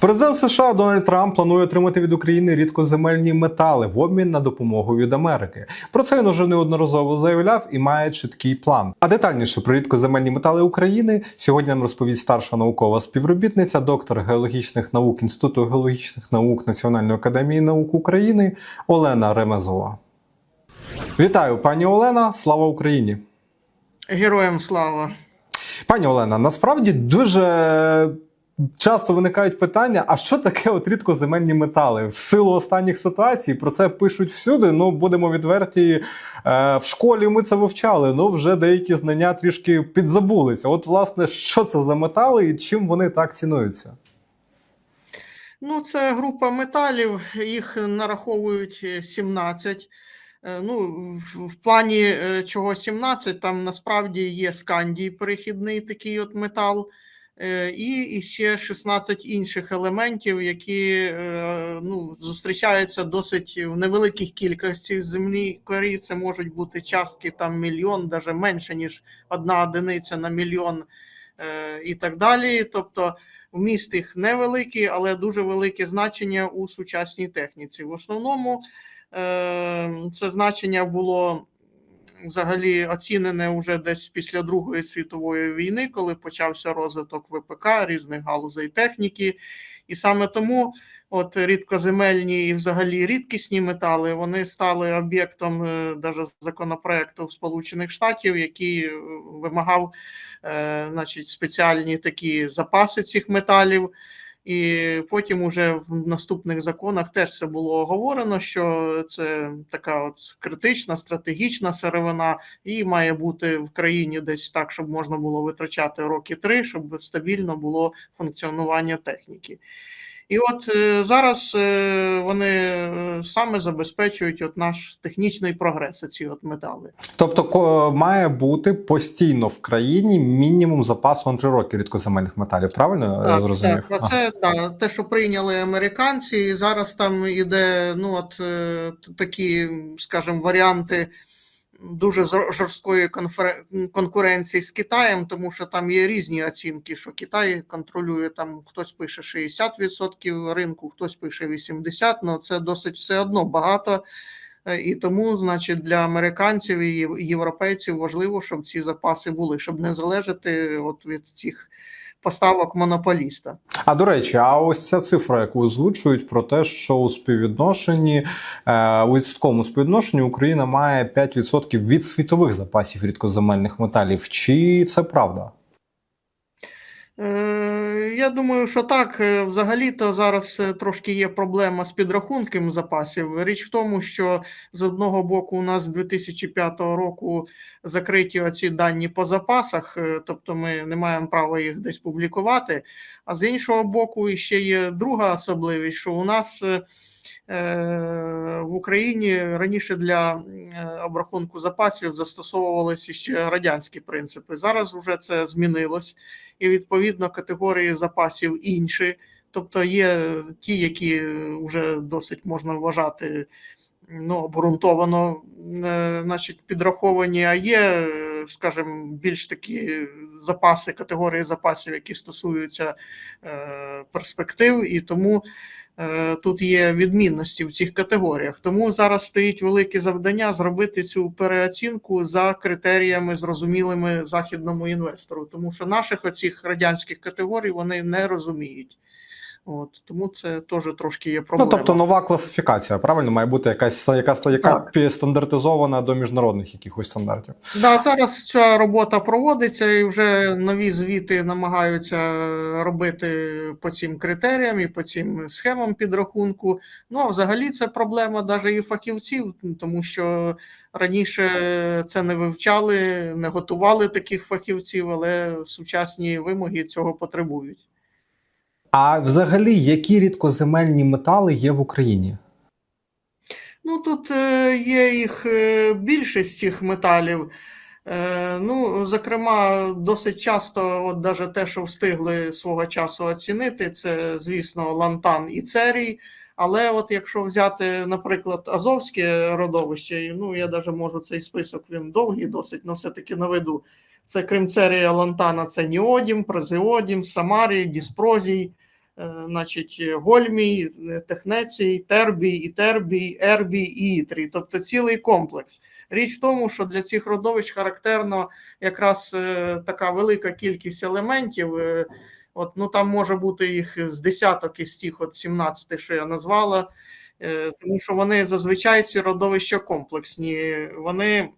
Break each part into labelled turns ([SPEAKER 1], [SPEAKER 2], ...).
[SPEAKER 1] Президент США Дональд Трамп планує отримати від України рідкоземельні метали в обмін на допомогу від Америки. Про це він уже неодноразово заявляв і має чіткий план. А детальніше про рідкоземельні метали України сьогодні нам розповість старша наукова співробітниця, доктор геологічних наук Інституту геологічних наук Національної академії наук України Олена Ремезова. Вітаю, пані Олена! Слава Україні!
[SPEAKER 2] Героям слава.
[SPEAKER 1] Пані Олена, насправді дуже часто виникають питання: а що таке от рідкоземельні метали? В силу останніх ситуацій про це пишуть всюди. Ну будемо відверті. е, В школі ми це вивчали, ну вже деякі знання трішки підзабулися. От, власне, що це за метали і чим вони так цінуються?
[SPEAKER 2] Ну, це група металів, їх нараховують е, 17. Е, Ну, в, плані е, чого 17, там насправді є скандій перехідний такий от метал, і, і ще 16 інших елементів, які е, ну, зустрічаються досить в невеликих кількостях в земній корі. Це можуть бути частки там мільйон, навіть менше, ніж одна одиниця на мільйон е, і так далі. Тобто вміст їх невеликий, але дуже велике значення у сучасній техніці. В основному е, це значення було взагалі оцінене вже десь після Другої світової війни, коли почався розвиток ВПК, різних галузей техніки. І саме тому от рідкоземельні і взагалі рідкісні метали вони стали об'єктом е, даже законопроекту Сполучених Штатів, який е, вимагав е, значить, спеціальні такі запаси цих металів. І потім уже в наступних законах теж це було оговорено, що це така от критична, стратегічна сировина, і має бути в країні десь так, щоб можна було витрачати роки три, щоб стабільно було функціонування техніки. І от е, зараз е, вони е, саме забезпечують от наш технічний прогрес, ці от метали.
[SPEAKER 1] Тобто, ко- має бути постійно в країні мінімум запасу на три роки рідкоземельних металів. Правильно я зрозумів?
[SPEAKER 2] Так, оце да, те, що прийняли американці, і зараз там іде ну, от, такі, скажімо, варіанти дуже жорсткої конфер- конкуренції з Китаєм, тому що там є різні оцінки, що Китай контролює там хтось пише 60% ринку, хтось пише 80%, але це досить все одно багато. Е, І тому, значить, для американців і європейців важливо, щоб ці запаси були, щоб не залежати от від цих поставок монополіста.
[SPEAKER 1] А до речі, а ось ця цифра, яку озвучують про те, що у співвідношенні е, у відсотковому співвідношенні Україна має 5% від світових запасів рідкоземельних металів. Чи це правда?
[SPEAKER 2] Е, Я думаю, що так. Е, Взагалі-то зараз е, трошки є проблема з підрахунком запасів. Річ в тому, що з одного боку у нас з 2005 року закриті оці дані по запасах, тобто ми не маємо права їх десь публікувати. А з іншого боку, ще є друга особливість, що у нас в Україні раніше для е, обрахунку запасів застосовувалися ще радянські принципи. Зараз вже це змінилось і відповідно категорії запасів інші. Тобто є ті, які вже досить можна вважати ну, обґрунтовано е, значить, підраховані, а є, е, скажімо, більш такі запаси, категорії запасів, які стосуються е, перспектив, і тому е, тут є відмінності в цих категоріях. Тому зараз стоїть велике завдання зробити цю переоцінку за критеріями, зрозумілими західному інвестору, тому що наших оцих радянських категорій вони не розуміють. От тому це теж трошки є проблема.
[SPEAKER 1] Ну тобто нова класифікація, правильно має бути якась якась яка стандартизована до міжнародних якихось стандартів.
[SPEAKER 2] Да, зараз ця робота проводиться, і вже нові звіти намагаються робити по цим критеріям і по цим схемам підрахунку. Ну а взагалі це проблема навіть і фахівців, тому що раніше це не вивчали, не готували таких фахівців, але сучасні вимоги цього потребують.
[SPEAKER 1] А взагалі, які рідкоземельні метали є в Україні?
[SPEAKER 2] Ну, тут е, є їх е, більшість цих металів. Е, Ну, зокрема, досить часто, от даже те, що встигли свого часу оцінити, це, звісно, лантан і церій. Але от якщо взяти, наприклад, Азовське родовище, ну я навіть можу цей список, він довгий досить, але все-таки наведу. Це крім церія лантана, це ніодім, прозіодім, самарій, діспрозій, значить, гольмій, е, технецій, тербій, ітербій, ербій і ітрій, тобто цілий комплекс. Річ в тому, що для цих родовищ характерно якраз е, така велика кількість елементів. е, От, ну, там може бути їх з десяток із цих от 17, що я назвала, е, тому що вони зазвичай ці родовища комплексні. Вони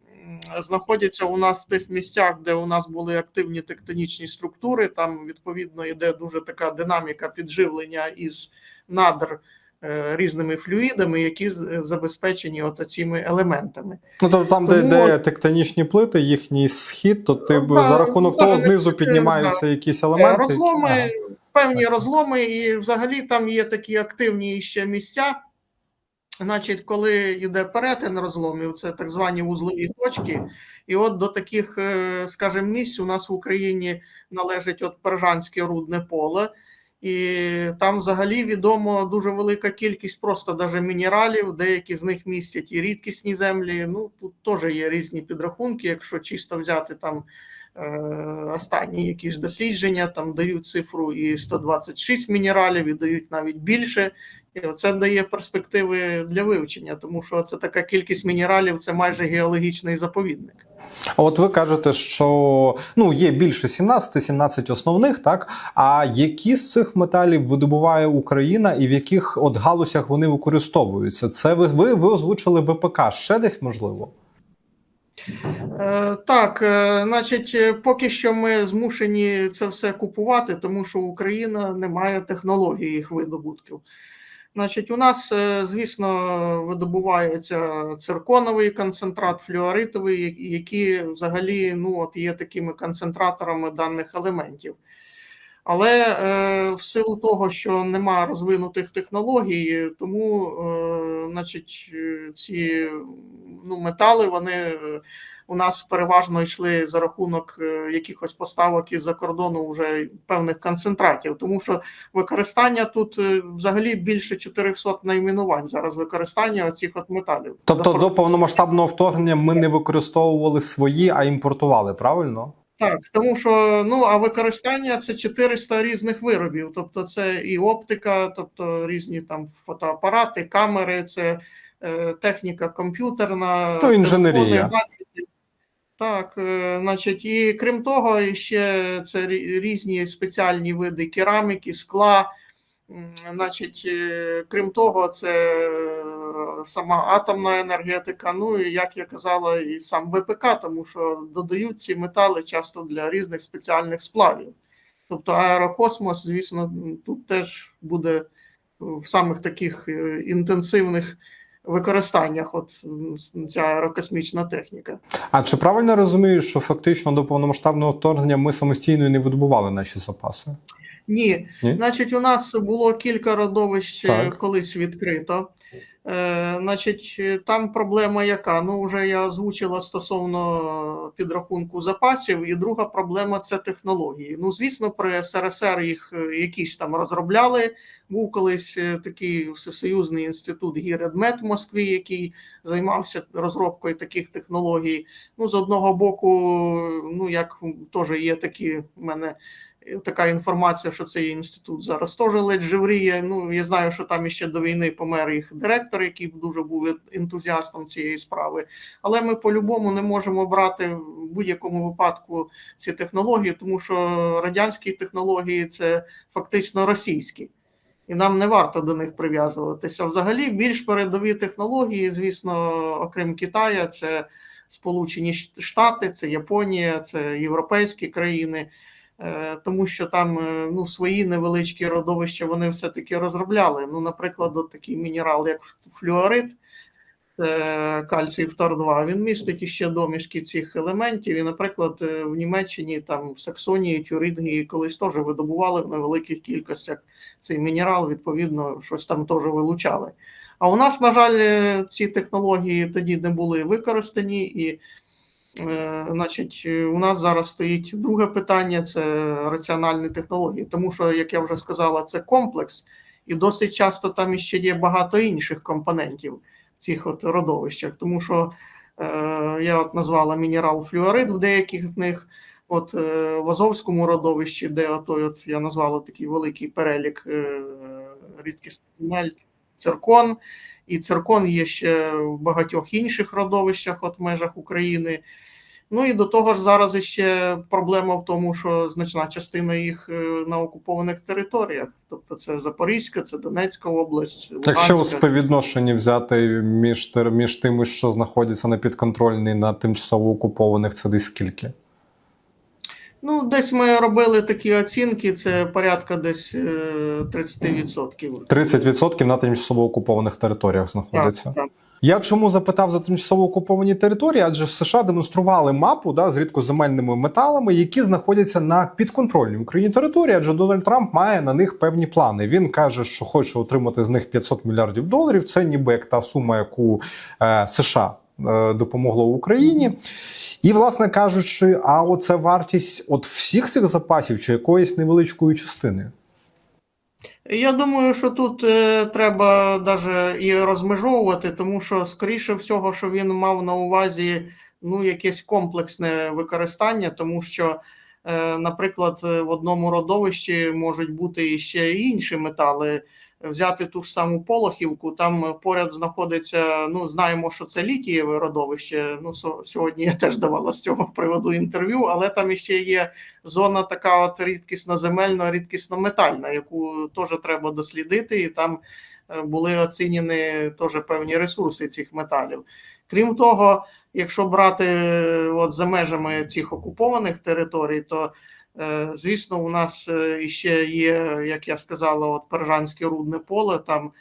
[SPEAKER 2] знаходяться у нас в тих місцях, де у нас були активні тектонічні структури. Там відповідно йде дуже така динаміка підживлення із надр е, різними флюїдами, які з- забезпечені от цими елементами.
[SPEAKER 1] Ну, тобто там, де,
[SPEAKER 2] Тому
[SPEAKER 1] де
[SPEAKER 2] от-
[SPEAKER 1] тектонічні плити, їхній схід, то ти б за рахунок того знизу піднімаються якісь
[SPEAKER 2] Е,
[SPEAKER 1] елементи.
[SPEAKER 2] Розломи,
[SPEAKER 1] Ага.
[SPEAKER 2] певні
[SPEAKER 1] Так.
[SPEAKER 2] розломи, і взагалі там є такі активні ще місця. Значить, коли йде перетин розломів, це так звані вузлові точки. І от до таких, е, скажімо, місць у нас в Україні належить от Пержанське рудне поле. І там взагалі відомо дуже велика кількість просто даже мінералів, деякі з них містять і рідкісні землі. Ну тут теж є різні підрахунки. Якщо чисто взяти там е, останні якісь дослідження, там дають цифру і 126 мінералів, і дають навіть більше. І це дає перспективи для вивчення, тому що це така кількість мінералів, це майже геологічний заповідник.
[SPEAKER 1] А от ви кажете, що ну, є більше 17, 17 основних, так? А які з цих металів видобуває Україна і в яких от галузях вони використовуються? Це ви, ви, ви озвучили ВПК ще десь можливо?
[SPEAKER 2] Е, Так, е, значить, е, поки що ми змушені це все купувати, тому що Україна не має технології їх видобутків. Значить, у нас, е, звісно, видобувається цирконовий концентрат, флюоритовий, які взагалі ну, от є такими концентраторами даних елементів. Але е, в силу того, що нема розвинутих технологій, тому е, значить, е, ці ну, метали вони е, у нас переважно йшли за рахунок е, якихось поставок із-за кордону вже певних концентратів, тому що використання тут е, взагалі більше 400 найменувань зараз використання оцих от металів.
[SPEAKER 1] Тобто до повномасштабного вторгнення ми не використовували свої, а імпортували, правильно?
[SPEAKER 2] Так, тому що ну а використання це 400 різних виробів. Тобто, це і оптика, тобто різні там фотоапарати, камери, це е, техніка комп'ютерна,
[SPEAKER 1] інженерія.
[SPEAKER 2] телефони, гаджети. Так, е, значить, і крім того, ще це різні спеціальні види кераміки, скла. Значить, е, крім того, це е, сама атомна енергетика. Ну і як я казала, і сам ВПК, тому що додають ці метали часто для різних спеціальних сплавів. Тобто аерокосмос, звісно, тут теж буде в самих таких інтенсивних використаннях, от ця аерокосмічна техніка.
[SPEAKER 1] А чи правильно розумію, що фактично до повномасштабного вторгнення ми самостійно не видобували наші запаси?
[SPEAKER 2] Ні,
[SPEAKER 1] Ні?
[SPEAKER 2] значить, у нас було кілька родовищ е,
[SPEAKER 1] Так.
[SPEAKER 2] колись відкрито. Е, значить, е, там проблема яка? Ну, вже я озвучила стосовно підрахунку запасів, і друга проблема це технології. Ну, звісно, при СРСР їх е, якісь там розробляли. Був колись такий всесоюзний інститут Гіредмет в Москві, який займався розробкою таких технологій. Ну, з одного боку, ну як теж є такі в мене така інформація, що цей інститут зараз теж ледь живріє. Ну я знаю, що там іще до війни помер їх директор, який дуже був ентузіастом цієї справи. Але ми по-любому не можемо брати в будь-якому випадку ці технології, тому що радянські технології це фактично російські. І нам не варто до них прив'язуватися. Взагалі, більш передові технології, звісно, окрім Китая, це Сполучені Штати, це Японія, це європейські країни, тому що там е, ну, свої невеличкі родовища вони все-таки розробляли. Ну, наприклад, от такий мінерал, як флюорит, кальцій фтор 2 він містить іще домішки цих елементів. І, наприклад, е, в Німеччині, там в Саксонії, Тюрингії колись теж видобували в невеликих кількостях цей мінерал, відповідно, щось там теж вилучали. А у нас, на жаль, е, ці технології тоді не були використані, і, е, значить, е, у нас зараз стоїть друге питання це раціональні технології. Тому що, як я вже сказала, це комплекс, і досить часто там іще є багато інших компонентів в цих от родовищах. Тому що е, я от назвала мінерал флюорид в деяких з них. От е, в Азовському родовищі, де отой, от я назвала такий великий перелік е, рідкісних земель, циркон. І циркон є ще в багатьох інших родовищах, от в межах України. Ну і до того ж, зараз ще проблема в тому, що значна частина їх е, на окупованих територіях. Тобто це Запорізька, це Донецька область,
[SPEAKER 1] Якщо у
[SPEAKER 2] Луганська.
[SPEAKER 1] співвідношенні взяти між, між тими, що знаходяться на підконтрольній, на тимчасово окупованих, це десь скільки?
[SPEAKER 2] Ну, десь ми робили такі оцінки, це порядка десь е, 30%.
[SPEAKER 1] 30% на тимчасово окупованих територіях знаходиться.
[SPEAKER 2] Так, так.
[SPEAKER 1] Я чому запитав за тимчасово окуповані території? Адже в США демонстрували мапу да, з рідкоземельними металами, які знаходяться на підконтрольній Україні території, адже Дональд Трамп має на них певні плани. Він каже, що хоче отримати з них 500 мільярдів доларів. Це ніби як та сума, яку е, США допомогло Україні. І, власне кажучи, а оце вартість от всіх цих запасів чи якоїсь невеличкої частини.
[SPEAKER 2] Я думаю, що тут е, треба даже і розмежовувати, тому що, скоріше всього, що він мав на увазі ну, якесь комплексне використання, тому що, е, наприклад, е, в одному родовищі можуть бути ще інші метали. Взяти ту ж саму Полохівку, там поряд знаходиться. Ну, знаємо, що це літієве родовище. Ну, сьогодні я теж давала з цього приводу інтерв'ю, але там іще є зона така от рідкісно-земельна, рідкісно-метальна, яку теж треба дослідити, і там е, були оцінені теж певні ресурси цих металів. Крім того, якщо брати е, от за межами цих окупованих територій, то е, звісно, у нас е, ще є, як я сказала, от Пержанське рудне поле, там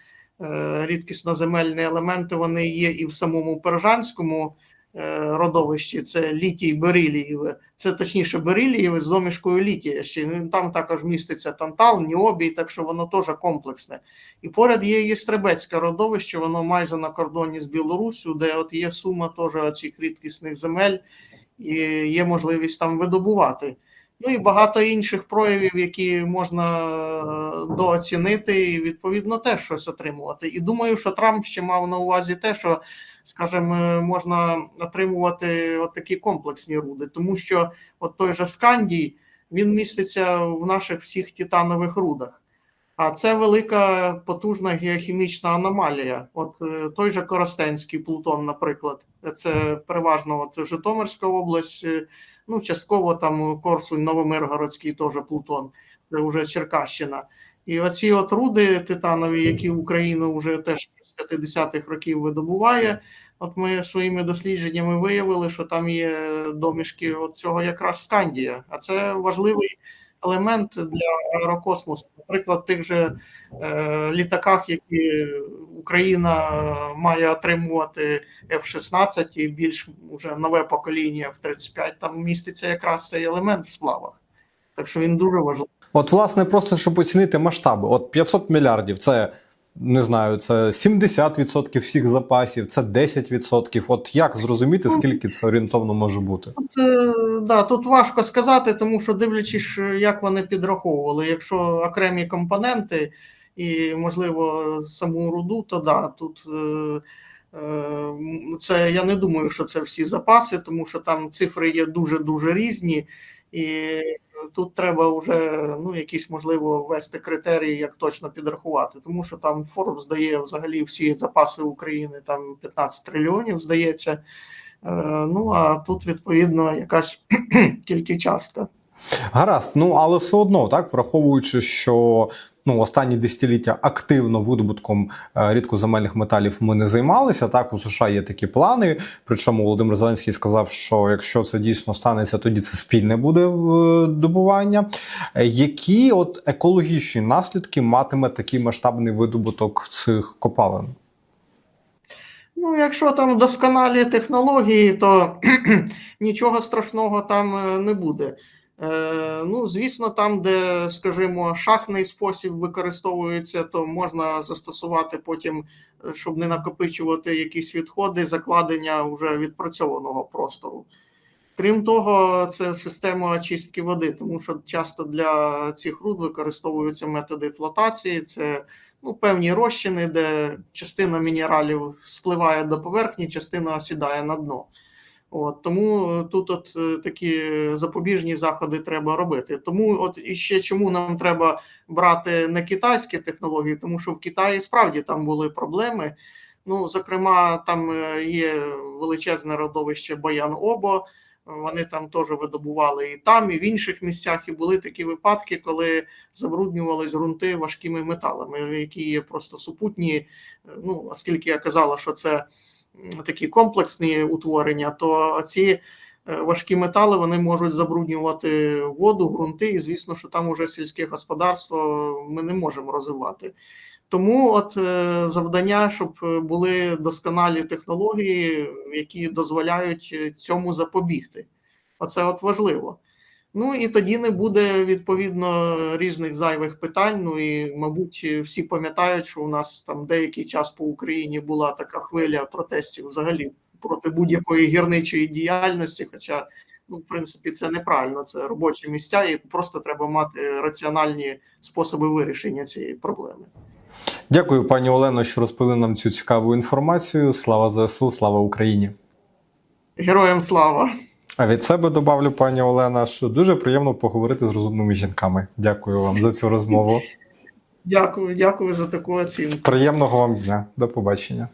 [SPEAKER 2] е, рідкісно-земельні елементи вони є і в самому Пержанському е, родовищі, це літій берилієве, це точніше берилієве з домішкою літія. Ще ну, там також міститься тантал, ніобій, так що воно теж комплексне. І поряд є Єстребецьке родовище, воно майже на кордоні з Білоруссю, де от є сума теж цих рідкісних земель, і є можливість там видобувати. Ну і багато інших проявів, які можна е, дооцінити, і відповідно теж щось отримувати. І думаю, що Трамп ще мав на увазі те, що, скажімо, можна отримувати от такі комплексні руди, тому що от той же Скандій він міститься в наших всіх титанових рудах. А це велика потужна геохімічна аномалія. От е, той же Коростенський Плутон, наприклад, це переважно от Житомирська область, е, ну частково там Корсунь, Новомиргородський теж Плутон, це вже Черкащина. І оці от руди титанові, які Україна вже теж з 50-х років видобуває. От ми своїми дослідженнями виявили, що там є домішки от цього якраз скандія, а це важливий елемент для аерокосмосу. Наприклад, тих же е, літаках, які Україна е, має отримувати F-16 і більш уже нове покоління F-35, там міститься якраз цей елемент в сплавах. Так що він дуже важливий.
[SPEAKER 1] От, власне, просто щоб оцінити масштаби, от 500 мільярдів це. Не знаю, це 70% всіх запасів, це 10%. От як зрозуміти, скільки це орієнтовно може бути?
[SPEAKER 2] Тут, е, да, тут важко сказати, тому що дивлячись, як вони підраховували. Якщо окремі компоненти і, можливо, саму руду, то да, тут е, е, це я не думаю, що це всі запаси, тому що там цифри є дуже-дуже різні, і тут треба вже ну, якісь, можливо, ввести критерії, як точно підрахувати, тому що там Forbes здає взагалі всі запаси України, там 15 трильйонів, здається. Е, Ну а тут відповідно якась тільки частка.
[SPEAKER 1] Гаразд, ну але все одно, так враховуючи, що ну останні десятиліття активно видобутком е, рідкоземельних металів ми не займалися. Так у США є такі плани. Причому Володимир Зеленський сказав, що якщо це дійсно станеться, тоді це спільне буде добування. Е, Які от екологічні наслідки матиме такий масштабний видобуток цих копалин?
[SPEAKER 2] Ну, якщо там досконалі технології, то нічого страшного там е, не буде. Е, Ну, звісно, там, де, скажімо, шахний спосіб використовується, то можна застосувати потім, е, щоб не накопичувати якісь відходи, закладення вже відпрацьованого простору. Крім того, це система очистки води, тому що часто для цих руд використовуються методи флотації. Це ну, певні розчини, де частина мінералів спливає до поверхні, частина осідає на дно. От, тому тут от е, такі запобіжні заходи треба робити. Тому от і ще чому нам треба брати не китайські технології, тому що в Китаї справді там були проблеми. Ну, зокрема, там е, є величезне родовище Баян Обо. Вони там теж видобували і там, і в інших місцях. І були такі випадки, коли забруднювались ґрунти важкими металами, які є просто супутні. Е, Ну, оскільки я казала, що це такі комплексні утворення, то ці е, важкі метали вони можуть забруднювати воду, ґрунти, і звісно, що там уже сільське господарство ми не можемо розвивати. Тому от е, завдання, щоб е, були досконалі технології, які дозволяють цьому запобігти. Оце от важливо. Ну і тоді не буде відповідно різних зайвих питань. Ну і, мабуть, всі пам'ятають, що у нас там деякий час по Україні була така хвиля протестів взагалі проти будь-якої гірничої діяльності. Хоча, ну, в принципі, це неправильно, це робочі місця, і просто треба мати раціональні способи вирішення цієї проблеми.
[SPEAKER 1] Дякую, пані Олено, що розповіли нам цю цікаву інформацію. Слава ЗСУ, слава Україні!
[SPEAKER 2] Героям слава!
[SPEAKER 1] А від себе добавлю, пані Олена, що дуже приємно поговорити з розумними жінками. Дякую вам за цю розмову.
[SPEAKER 2] Дякую, дякую за таку оцінку.
[SPEAKER 1] Приємного вам дня. До побачення.